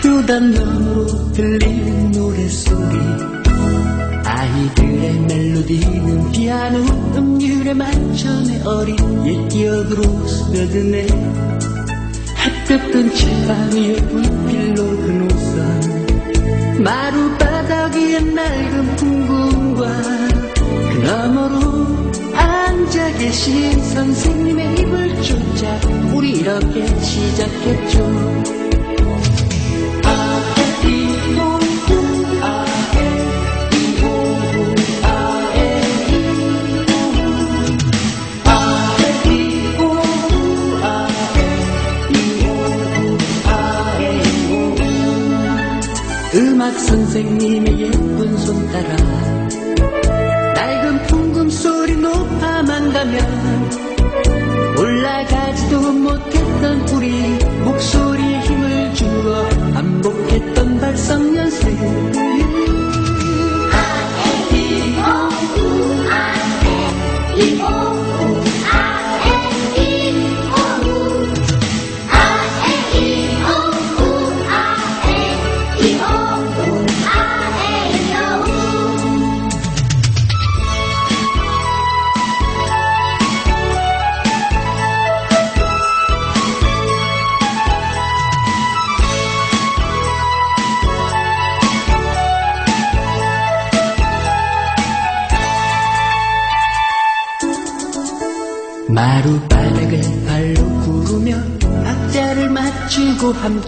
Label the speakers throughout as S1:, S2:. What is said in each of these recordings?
S1: 햇두단 너머로 들리는 노래소리. 아이들의 멜로디는 피아노 음률에 맞춰 내 어린 옛 기억으로 스며드네. 햇볕든 칠판 위에 불필로 그 노선. 마루바닥 위에 낡은 풍금과 그 너머로 앉아 계신 선생님의 입을 쫓아 우리 이렇게 시작했죠. 음악 선생님의 예쁜 손 따라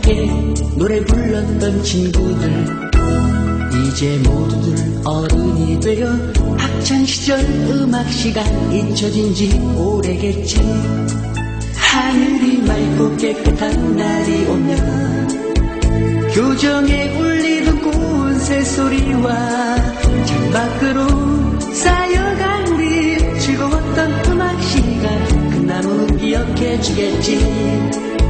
S1: 함께 노래 불렀던 친구들. 이제 모두들 어른이 되어 학창시절 음악 시간 잊혀진 지 오래겠지. 하늘이 맑고 깨끗한 날이 오면 교정에 울리던 고운 새소리와 창밖으로 쌓여간 우리 즐거웠던 음악 시간 그 나무 기억해 주겠지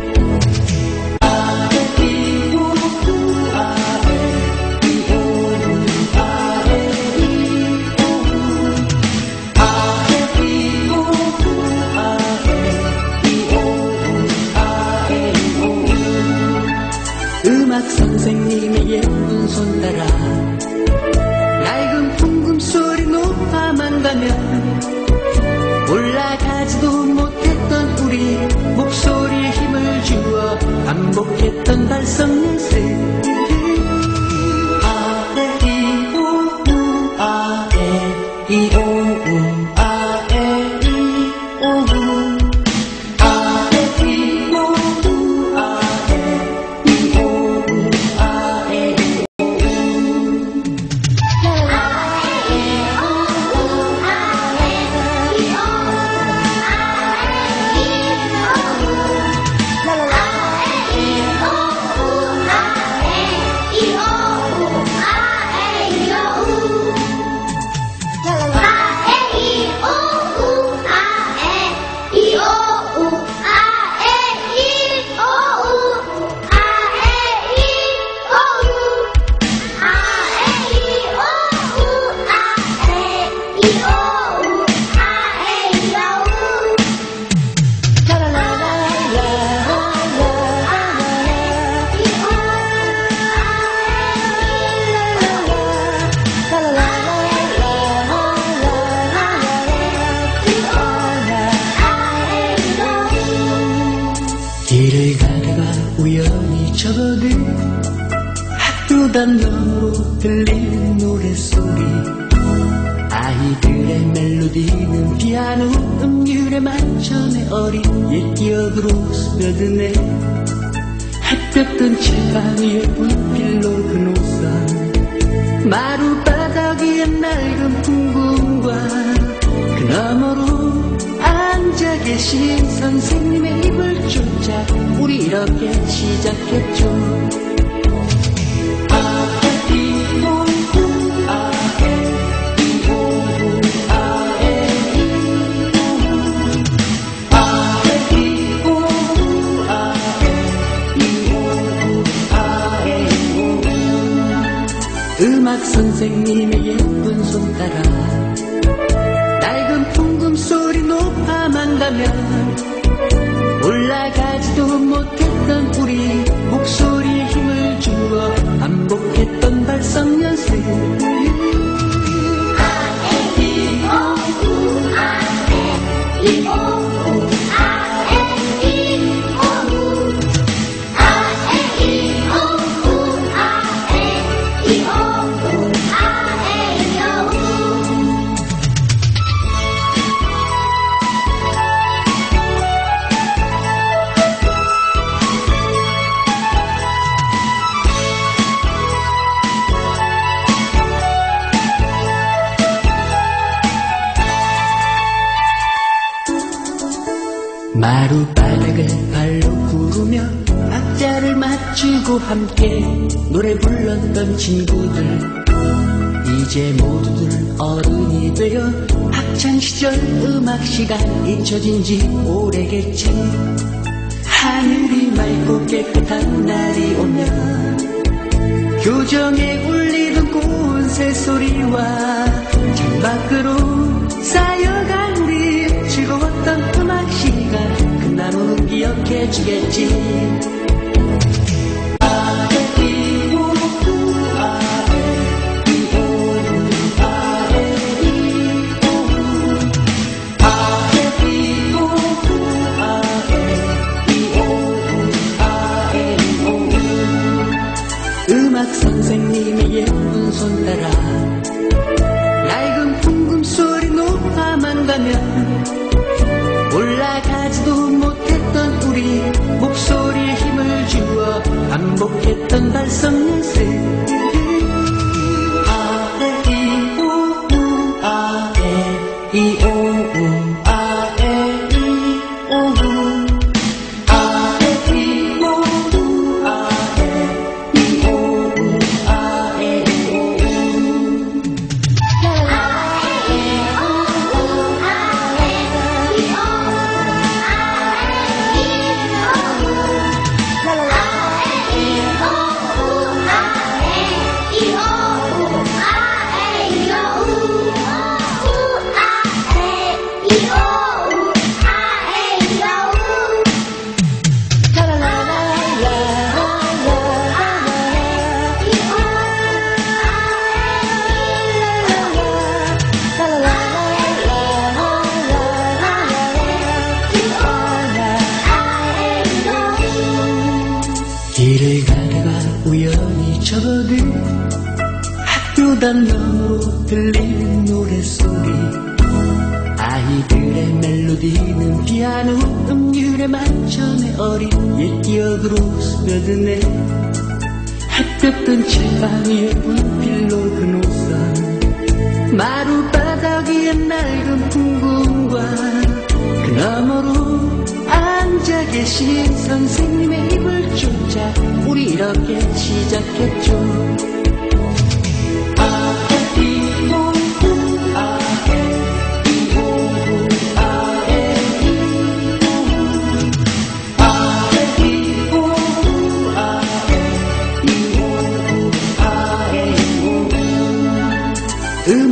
S1: 반 너머로 들리는 노래소리. 아이들의 멜로디는 피아노 음률에 맞춰 내 어린 옛 기억으로 스며드네. 햇볕든 칠판 위에 가면 올라가지도 못했던 우리 목소리에 힘을 주어 반복했던 발성 연습 마루바닥을 발로 구르며 박자를 맞추고 함께 노래 불렀던 친구들. 이제 모두들 어른이 되어 학창시절 음악 시간 잊혀진 지 오래겠지. 하늘이 맑고 깨끗한 날이 오면 교정에 울리던 고운 새소리와 창밖으로 쌓여 기억 반복했던 발성 연 햇볕든 칠판 위에 불필로 그 노선. 마루바닥 위에 낡은 풍금과 그 너머로 앉아 계신 선생님의 입을 쫓아 우리 이렇게 시작했죠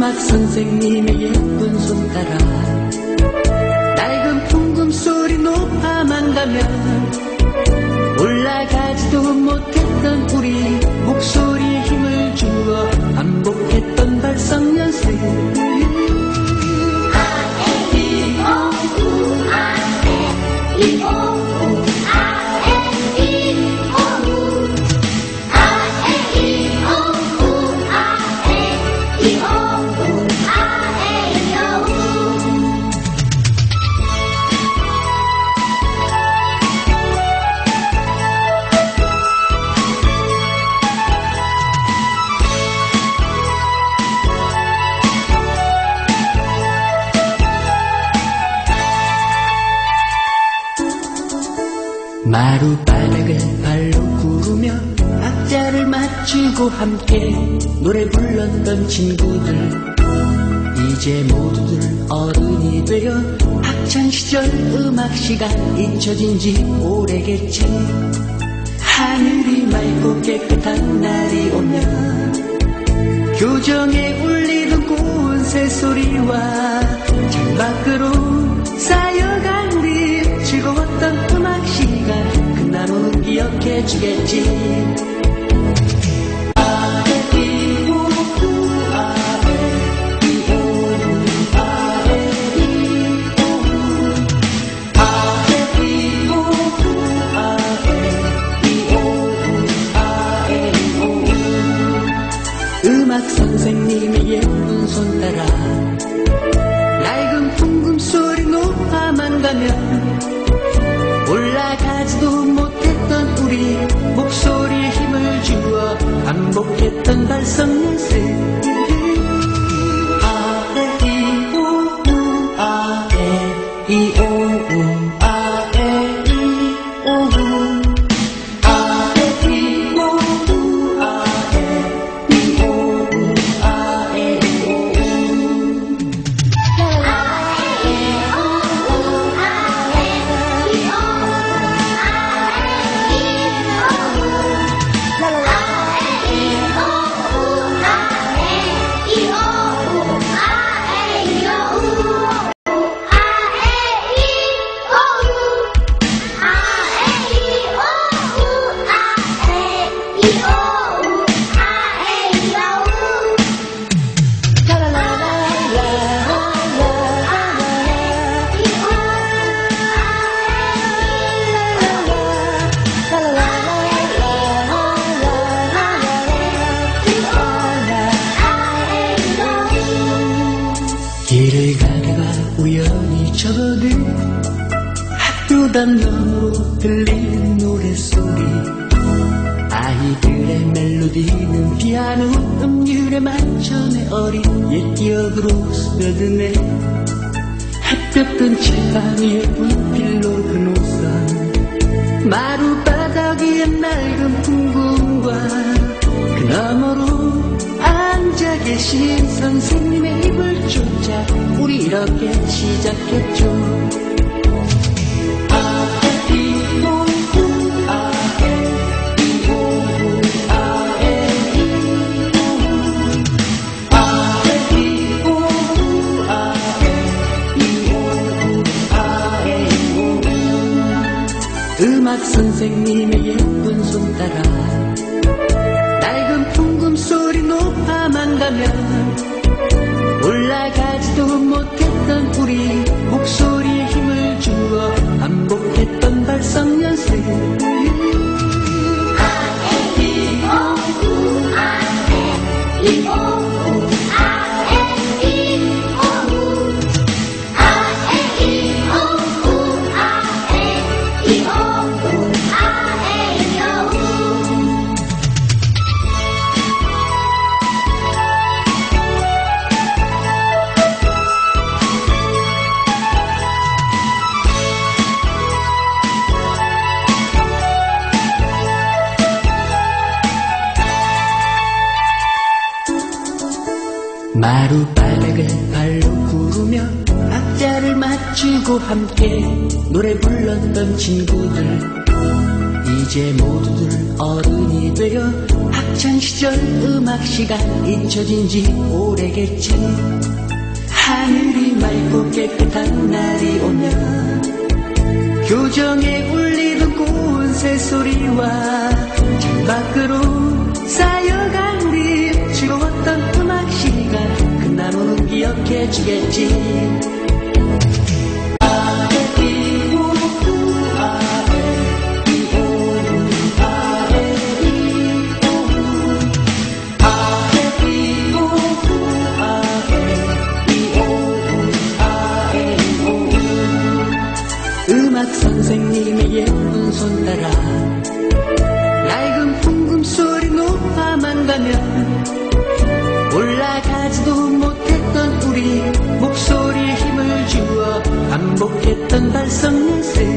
S1: 음악 선생님의 예쁜 손 따라 낡은 풍금 소리 높아만 가면 올라가지도 못했던 우리 목소리에 힘을 주어 반복했던 발성 연습 맞추고 함께 노래 불렀던 친구들. 이제 모두들 어른이 되어 학창시절 음악 시간 잊혀진 지 오래겠지. 하늘이 맑고 깨끗한 날이 오면 교정에 울리던 고운 새소리와 창밖으로 쌓여간 우리 즐거웠던 음악 시간 그 나무는 기억해 주겠지 반 이들의 멜로디는 피아노 음률에 맞춰 내 어린 옛 기억으로 스며드네. 햇볕 든 칠판 위에 불필로 그 노선 마룻바닥 위에 낡은 풍금과 그 너머로 앉아 계신 선생님의 입을 쫓아 우리 이렇게 시작했죠. 아 선생님의 예쁜 손 따라 낡은 풍금 소리 높아만 가면 올라가지도 못했던 우리 맞추고 함께 노래 불렀던 친구들. 이제 모두들 어른이 되어 학창시절 음악 시간 잊혀진 지 오래겠지. 하늘이 맑고 깨끗한 날이 오면 교정에 울리는 고운 새소리와 창밖으로 쌓여간 우리 즐거웠던 음악 시간. 그 나무는 기억해 주겠지 예쁜 손 따라 낡은 풍금 소리 높아만 가면 올라가지도 못했던 우리 목소리에 힘을 주어 반복했던 발성 연습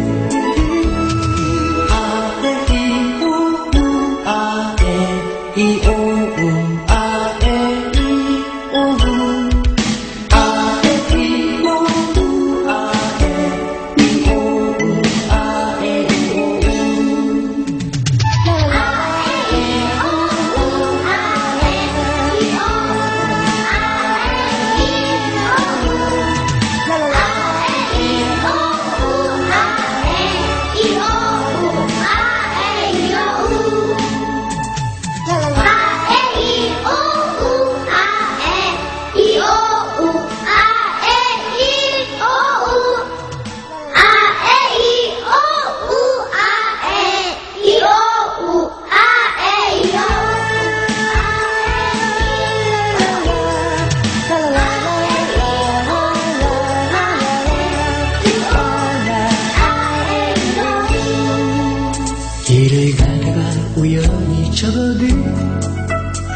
S1: 길을 가다가 우연히 접어든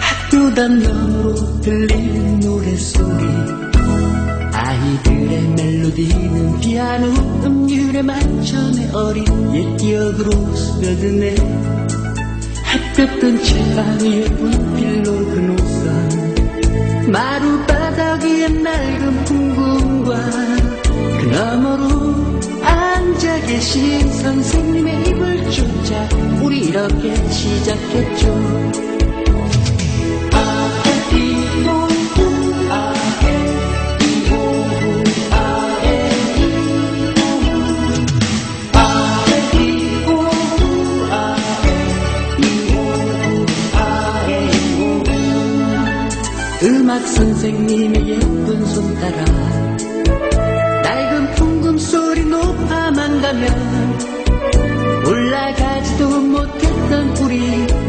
S1: 학교 단너로 들리는 노래소리. 아이들의 멜로디는 피아노 음률에 맞춰 내 어린 옛 기억으로 스며드네. 햇볕은 책방 위에 불필로 그 노선. 마루 바닥 위에 낡은 풍금과 그 너머로 앉아 계신 선생님의 입을 쫓아 우리 이렇게 시작했죠. 음악 선생님의 예쁜 손 따라 올라가지도 못했던 우리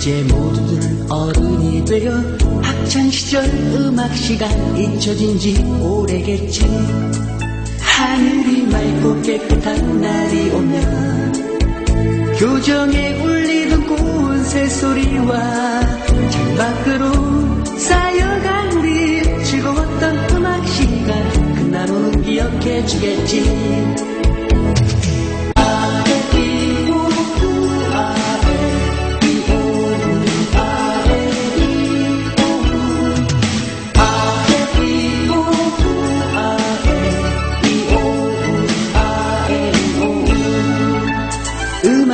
S1: 이제 모두들 어른이 되어 학창시절 음악 시간 잊혀진 지 오래겠지. 하늘이 맑고 깨끗한 날이 오면 교정에 울리던 고운 새소리와 창밖으로 쌓여간 우리 즐거웠던 음악 시간 그 나무는 기억해 주겠지